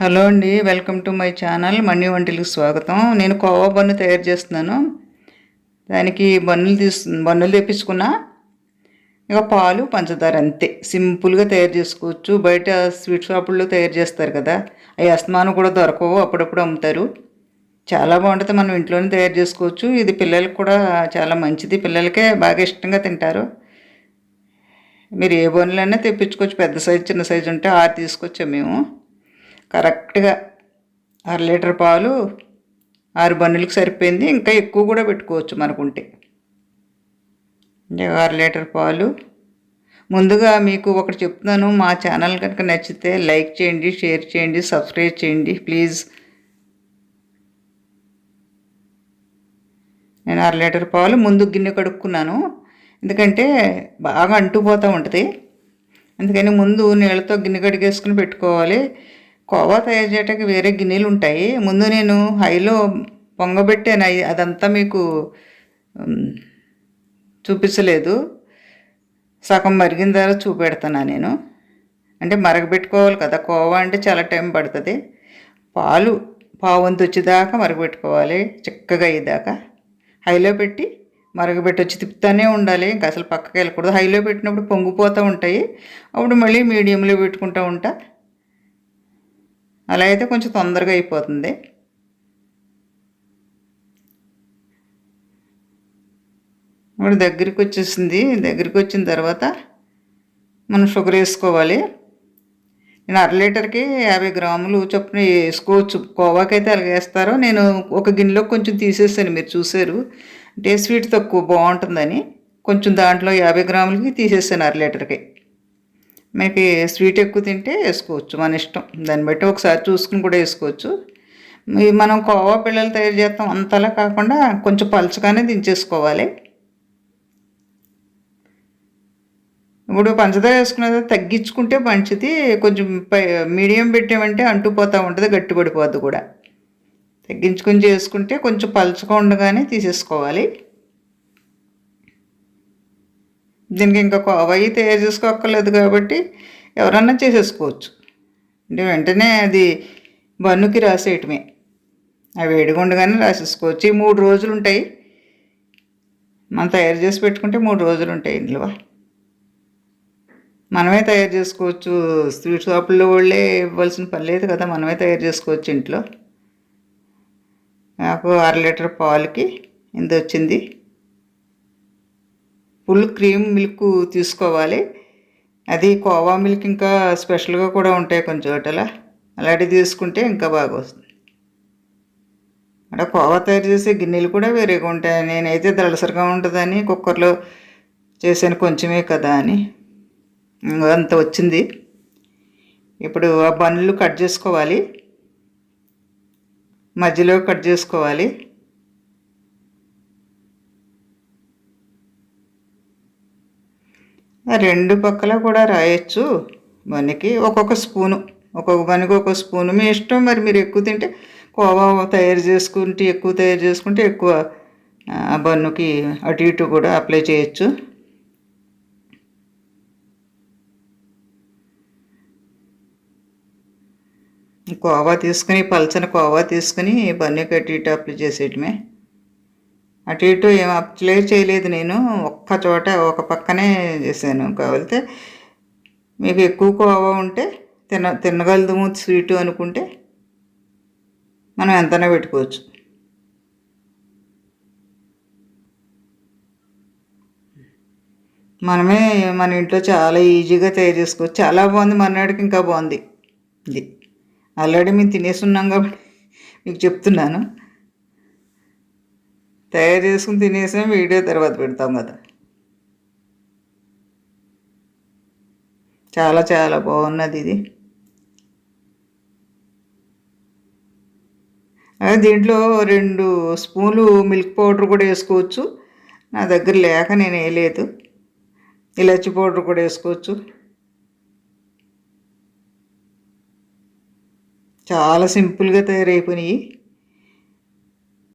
Hello అండి welcome to my channel Mani వంటలకు స్వాగతం. నేను కోవా బన్ను తయారు చేస్తున్నాను. దానికి బన్నులు తీసు బన్నులు తెప్పించుకున్నా. ఇక పాలు పంచదార అంతే. సింపుల్గా తయారు చేసుకోవచ్చు. బయట స్వీట్ షాపుల్లో తయారు చేస్తారు కదా. అవి అస్మానం కూడా దొరకవు అప్పుడప్పుడు అమ్ముతారు. చాలా బాగుంటుంది మనం ఇంట్లోనే తయారు చేసుకోవచ్చు. ఇది పిల్లలకు కూడా చాలా మంచిది. పిల్లలకే బాగా ఇష్టంగా తింటారు. మీరు ఏ బన్నులైనా తెప్పించుకోవచ్చు. పెద్ద సైజు చిన్న సైజు ఉంటే ఆరు తీసుకొచ్చాము మేము. కరెక్ట్గా అర లీటర్ పాలు ఆరు బన్నులకు సరిపోయింది. ఇంకా ఎక్కువ కూడా పెట్టుకోవచ్చు మనకుంటే. అంటే ఆరు లీటర్ పాలు. ముందుగా మీకు ఒకటి చెప్తున్నాను. మా ఛానల్ కనుక నచ్చితే లైక్ చేయండి షేర్ చేయండి సబ్స్క్రైబ్ చేయండి. ప్లీజ్. నేను అర లీటర్ పాలు ముందు గిన్నె కడుక్కున్నాను. ఎందుకంటే బాగా అంటుపోతూ ఉంటుంది. అందుకని ముందు నీళ్ళతో గిన్నె కడిగేసుకుని పెట్టుకోవాలి. కోవా తయారు చేయటానికి వేరే గిన్నెలు ఉంటాయి. ముందు నేను హైలో పొంగబెట్టాను. అదంతా మీకు చూపించలేదు. సగం మరిగిన తర్వాత చూపెడుతున్నా నేను. అంటే మరగబెట్టుకోవాలి కదా. కోవా అంటే చాలా టైం పడుతుంది. పాలు పావంతు వచ్చేదాకా మరగబెట్టుకోవాలి. చిక్కగా అయ్యేదాకా. హైలో పెట్టి మరగబెట్టి వచ్చి తిప్పుతానే ఉండాలి. ఇంకా అసలు పక్కకి వెళ్ళకూడదు. హైలో పెట్టినప్పుడు పొంగిపోతూ ఉంటాయి. అప్పుడు మళ్ళీ మీడియంలో పెట్టుకుంటూ ఉంటా. అలా అయితే కొంచెం తొందరగా అయిపోతుంది. ఇప్పుడు దగ్గరికి వచ్చేసింది. దగ్గరికి వచ్చిన తర్వాత మనం షుగర్ వేసుకోవాలి. నేను అర లీటర్కి యాభై గ్రాములు చొప్పున వేసుకోవచ్చు. కోవాకైతే అలాగే వేస్తారో నేను ఒక గిన్నెలో కొంచెం తీసేసాను. మీరు చూసారు అంటే స్వీట్ తక్కువ బాగుంటుందని కొంచెం దాంట్లో యాభై గ్రాములకి తీసేసాను అర లీటర్కి. మనకి స్వీట్ ఎక్కువ తింటే వేసుకోవచ్చు మన ఇష్టం. దాన్ని బట్టి ఒకసారి చూసుకుని కూడా వేసుకోవచ్చు. మనం కోవా పిల్లలు తయారు చేస్తాం అంతలా కాకుండా కొంచెం పలుచగానే దించేసుకోవాలి. ఇప్పుడు పంచదార వేసుకున్నది తగ్గించుకుంటే మంచిది కొంచెం పై మీడియం పెట్టామంటే అంటుపోతూ ఉంటుంది గట్టిపడిపోద్ది కూడా. తగ్గించుకొని చేసుకుంటే కొంచెం పలుచగా ఉండగానే తీసేసుకోవాలి. దీనికి ఇంకా అవైతే తయారు చేసుకోక్కర్లేదు కాబట్టి ఎవరన్నా చేసేసుకోవచ్చు. అంటే వెంటనే అది బన్నుకి రాసేయటమే. అవి వేడిగుండగానే రాసేసుకోవచ్చు. ఈ మూడు రోజులు ఉంటాయి మనం తయారు చేసి పెట్టుకుంటే మూడు రోజులు ఉంటాయి ఇందులో. మనమే తయారు చేసుకోవచ్చు. స్వీట్ షాపుల్లో వాళ్ళే ఇవ్వాల్సిన పని లేదు కదా మనమే తయారు చేసుకోవచ్చు ఇంట్లో. నాకు అర లీటర్ పాలకి ఇంత వచ్చింది. ఫుల్ క్రీమ్ మిల్క్ తీసుకోవాలి. అది కోవా మిల్క్ ఇంకా స్పెషల్గా కూడా ఉంటాయి కొంచెం చోటల అలాంటివి తీసుకుంటే ఇంకా బాగా వస్తుంది అక్కడ కోవా తయారు చేసే గిన్నెలు కూడా వేరేగా ఉంటాయి. నేనైతే దళసరిగా ఉంటుందని కుక్కర్లో చేశాను కొంచెమే కదా అని. అంత వచ్చింది. ఇప్పుడు ఆ బన్నులు కట్ చేసుకోవాలి. మధ్యలో కట్ చేసుకోవాలి. రెండు పక్కల కూడా రాయొచ్చు. మనకి ఒక్కొక్క స్పూను ఒక్కొక్క బన్నికి ఒక్కొక్క స్పూను. మీ ఇష్టం మరి మీరు ఎక్కువ తింటే కోవా తయారు చేసుకుంటే ఎక్కువ తయారు చేసుకుంటే ఎక్కువ ఆ బన్నుకి అటు ఇటు కూడా అప్లై చేయొచ్చు. కోవా తీసుకుని పలచని కోవా తీసుకుని బన్నుకి అటు ఇటు అప్లై చేసేయటమే. అటు ఇటు ఏం అప్లై చేయలేదు నేను. ఒక్క చోట ఒక పక్కనే చేశాను. కావాలితే మీకు ఎక్కువ కోవా ఉంటే తిన తినగలదు స్వీటు అనుకుంటే మనం ఎంతనే పెట్టుకోవచ్చు. మనమే మన ఇంట్లో చాలా ఈజీగా తయారు చేసుకోవచ్చు. చాలా బాగుంది మన్నాడికి ఇంకా బాగుంది. ఇది. ఆల్రెడీ మేము తినేసి ఉన్నాం కాబట్టి మీకు చెప్తున్నాను. తయారు చేసుకుని తినేసిన వీడియో తర్వాత పెడతాం కదా. చాలా చాలా బాగున్నది ఇది. దీంట్లో రెండు స్పూన్లు మిల్క్ పౌడర్ కూడా వేసుకోవచ్చు. నా దగ్గర లేక నేను వేయలేదు. ఇలాచి పౌడర్ కూడా వేసుకోవచ్చు. చాలా సింపుల్గా తయారైపోయినాయి.